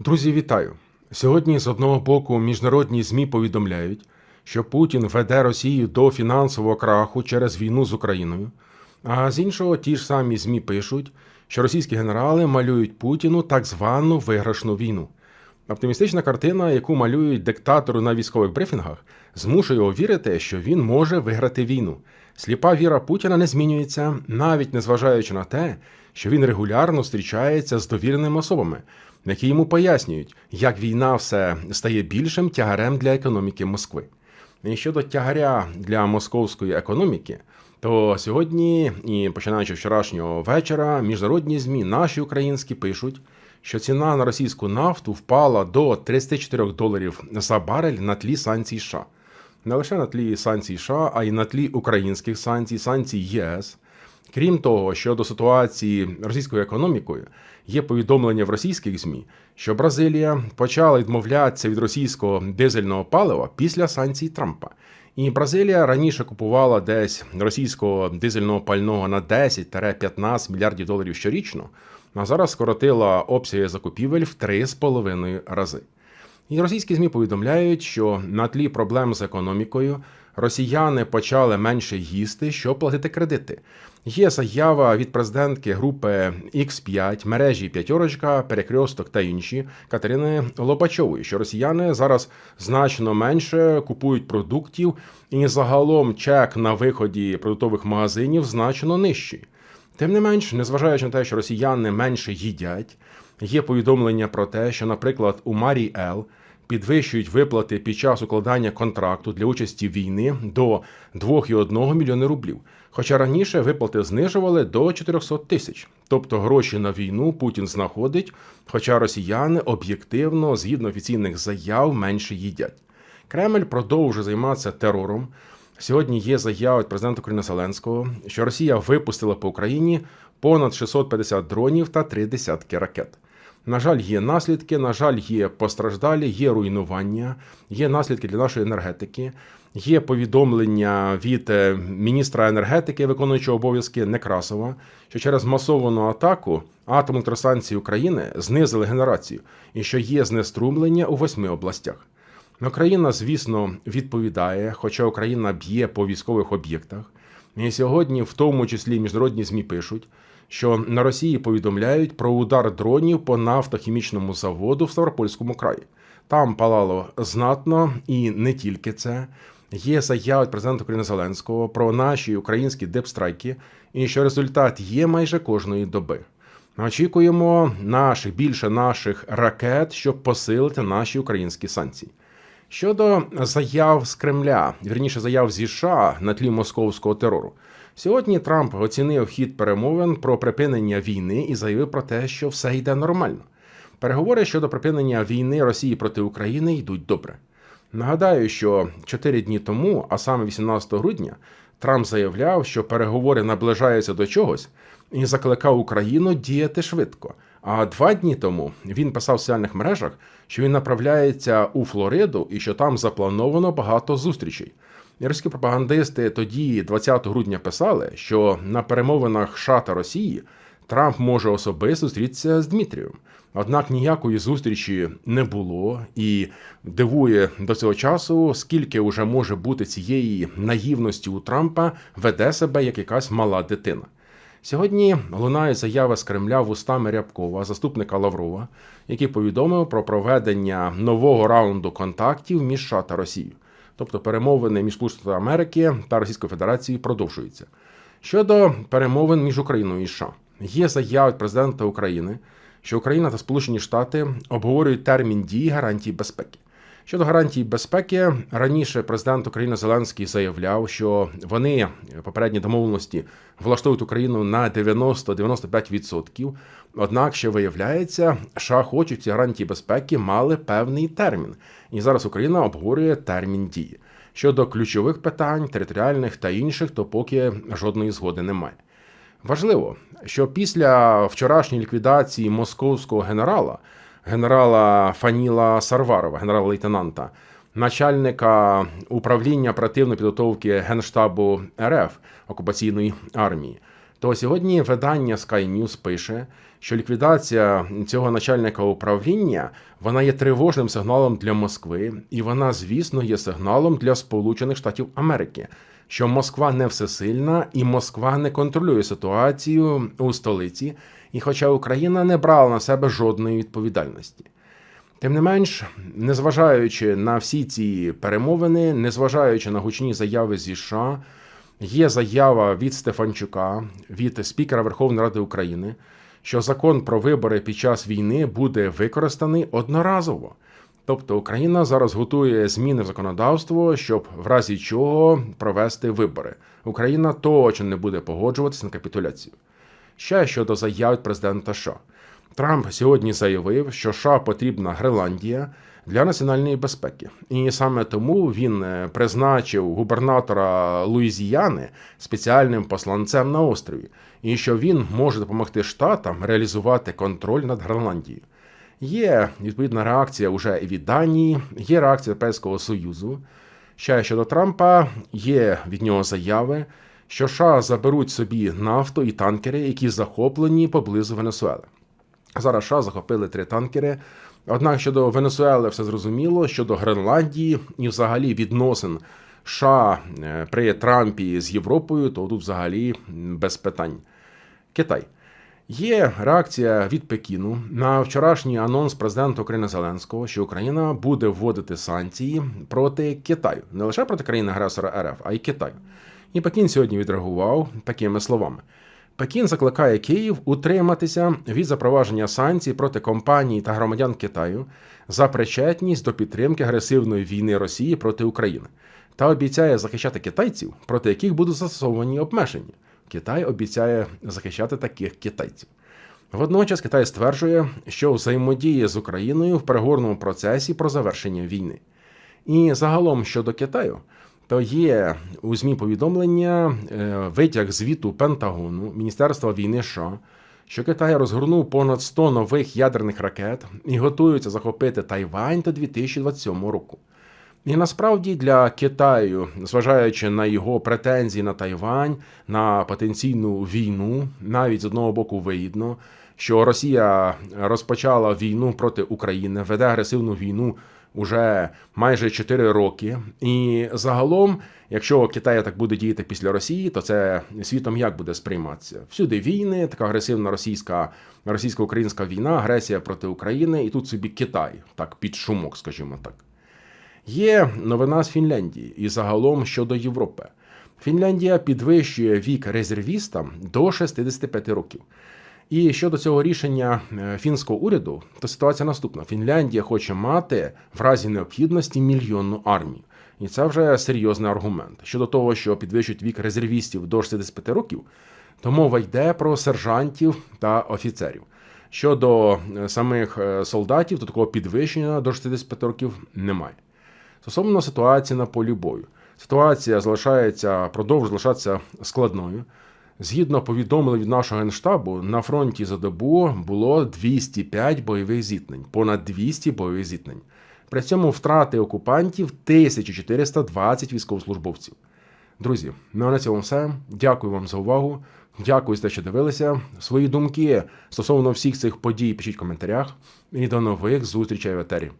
Друзі, вітаю! Сьогодні з одного боку міжнародні ЗМІ повідомляють, що Путін веде Росію до фінансового краху через війну з Україною. А з іншого, ті ж самі ЗМІ пишуть, що російські генерали малюють Путіну так звану виграшну війну. Оптимістична картина, яку малюють диктатору на військових брифінгах, змушує його вірити, що він може виграти війну. Сліпа віра Путіна не змінюється, навіть незважаючи на те, що він регулярно зустрічається з довіреними особами, які йому пояснюють, як війна все стає більшим тягарем для економіки Москви. І щодо тягаря для московської економіки, то сьогодні, і починаючи вчорашнього вечора, міжнародні змі, наші українські пишуть, що ціна на російську нафту впала до 34 доларів за барель на тлі санкцій США. Не лише на тлі санкцій США, а й на тлі українських санкцій, санкцій ЄС. Крім того, щодо ситуації російською економікою, є повідомлення в російських ЗМІ, що Бразилія почала відмовлятися від російського дизельного палива після санкцій Трампа. І Бразилія раніше купувала десь російського дизельного пального на 10-15 мільярдів доларів щорічно, а зараз скоротила обсяги закупівель в 3,5 рази. І російські ЗМІ повідомляють, що на тлі проблем з економікою росіяни почали менше їсти, щоб платити кредити. Є заява від президентки групи X5, мережі П'ятерочка, Перекресток та інші Катерини Лобачової, що росіяни зараз значно менше купують продуктів, і загалом чек на виході продуктових магазинів значно нижчий. Тим не менш, незважаючи на те, що росіяни менше їдять, є повідомлення про те, що, наприклад, у Марій Ел підвищують виплати під час укладання контракту для участі в війни до 2,1 мільйони рублів. Хоча раніше виплати знижували до 400 тисяч. Тобто гроші на війну Путін знаходить, хоча росіяни об'єктивно, згідно офіційних заяв, менше їдять. Кремль продовжує займатися терором. Сьогодні є заява від президента України Зеленського, що Росія випустила по Україні понад 650 дронів та три десятки ракет. На жаль, є наслідки, на жаль, є постраждалі, є руйнування, є наслідки для нашої енергетики. Є повідомлення від е, міністра енергетики, виконуючого обов'язки Некрасова, що через масовану атаку атомних електростанцій України знизили генерацію і що є знеструмлення у восьми областях. Україна, звісно, відповідає, хоча Україна б'є по військових об'єктах. І сьогодні, в тому числі, міжнародні ЗМІ пишуть, що на Росії повідомляють про удар дронів по нафтохімічному заводу в Ставропольському краї. Там палало знатно, і не тільки це. Є заява президента України Зеленського про наші українські депстрайки, і що результат є майже кожної доби. Очікуємо наших більше наших ракет, щоб посилити наші українські санкції. Щодо заяв з Кремля, вірніше заяв зі США на тлі московського терору. Сьогодні Трамп оцінив хід перемовин про припинення війни і заявив про те, що все йде нормально. Переговори щодо припинення війни Росії проти України йдуть добре. Нагадаю, що 4 дні тому, а саме 18 грудня, Трамп заявляв, що переговори наближаються до чогось і закликав Україну діяти швидко. А два дні тому він писав в соціальних мережах, що він направляється у Флориду і що там заплановано багато зустрічей. Російські пропагандисти тоді, 20 грудня, писали, що на перемовинах США та Росії Трамп може особисто зустрітися з Дмитрієм. Однак ніякої зустрічі не було і дивує до цього часу, скільки вже може бути цієї наївності у Трампа веде себе як якась мала дитина. Сьогодні лунає заява з Кремля вустами Рябкова, заступника Лаврова, який повідомив про проведення нового раунду контактів між США та Росією. Тобто перемовини між Сполученими Америки та Російською Федерацією продовжуються. Щодо перемовин між Україною і США, є заява президента України, що Україна та Сполучені Штати обговорюють термін дії гарантій безпеки. Щодо гарантій безпеки, раніше президент України Зеленський заявляв, що вони попередні домовленості влаштовують Україну на 90-95%. Однак, ще виявляється, США хочуть ці гарантії безпеки мали певний термін, і зараз Україна обговорює термін дії. Щодо ключових питань, територіальних та інших, то поки жодної згоди немає. Важливо, що після вчорашньої ліквідації московського генерала генерала Фаніла Сарварова, генерал-лейтенанта, начальника управління оперативної підготовки Генштабу РФ окупаційної армії. То сьогодні видання Sky News пише, що ліквідація цього начальника управління вона є тривожним сигналом для Москви, і вона, звісно, є сигналом для Сполучених Штатів Америки, що Москва не всесильна і Москва не контролює ситуацію у столиці, і хоча Україна не брала на себе жодної відповідальності. Тим не менш, незважаючи на всі ці перемовини, незважаючи на гучні заяви зі США, є заява від Стефанчука, від спікера Верховної Ради України, що закон про вибори під час війни буде використаний одноразово. Тобто Україна зараз готує зміни в законодавство, щоб в разі чого провести вибори. Україна точно не буде погоджуватися на капітуляцію. Ще щодо заяв президента США. Трамп сьогодні заявив, що США потрібна Гренландія для національної безпеки, і саме тому він е, призначив губернатора Луїзіяни спеціальним посланцем на острові, і що він може допомогти штатам реалізувати контроль над Гренландією. Є відповідна реакція уже і від Данії, є реакція Європейського Союзу. Ще щодо Трампа є від нього заяви, що США заберуть собі нафту і танкери, які захоплені поблизу Венесуели. Зараз США захопили три танкери. Однак щодо Венесуели все зрозуміло, щодо Гренландії і взагалі відносин США е, при Трампі з Європою, то тут взагалі без питань. Китай. Є реакція від Пекіну на вчорашній анонс президента України Зеленського, що Україна буде вводити санкції проти Китаю, не лише проти країни-агресора РФ, а й Китаю. І Пекін сьогодні відреагував такими словами. Пекін закликає Київ утриматися від запровадження санкцій проти компаній та громадян Китаю за причетність до підтримки агресивної війни Росії проти України та обіцяє захищати китайців, проти яких будуть застосовані обмеження. Китай обіцяє захищати таких китайців. Водночас Китай стверджує, що взаємодіє з Україною в переговорному процесі про завершення війни. І загалом щодо Китаю, то є у ЗМІ повідомлення е, витяг звіту Пентагону Міністерства війни США, що Китай розгорнув понад 100 нових ядерних ракет і готується захопити Тайвань до 2027 року. І насправді для Китаю, зважаючи на його претензії на Тайвань, на потенційну війну, навіть з одного боку вигідно, що Росія розпочала війну проти України, веде агресивну війну уже майже 4 роки. І загалом, якщо Китай так буде діяти після Росії, то це світом як буде сприйматися? Всюди війни, така агресивна російська російсько-українська війна, агресія проти України, і тут собі Китай, так під шумок, скажімо так. Є новина з Фінляндії і загалом щодо Європи. Фінляндія підвищує вік резервістам до 65 років. І щодо цього рішення е, фінського уряду, то ситуація наступна: Фінляндія хоче мати в разі необхідності мільйонну армію. І це вже серйозний аргумент. Щодо того, що підвищують вік резервістів до 65 років, то мова йде про сержантів та офіцерів. Щодо е, самих е, солдатів, то такого підвищення до 65 років немає. Стосовно ситуації на полі бою, ситуація залишається продовжує залишатися складною. Згідно повідомлень від нашого генштабу, на фронті за добу було 205 бойових зіткнень, понад 200 бойових зіткнень. При цьому втрати окупантів 1420 військовослужбовців. Друзі, ну а на цьому все. Дякую вам за увагу. Дякую за те, що дивилися. Свої думки стосовно всіх цих подій пишіть в коментарях. І до нових зустрічей в етері.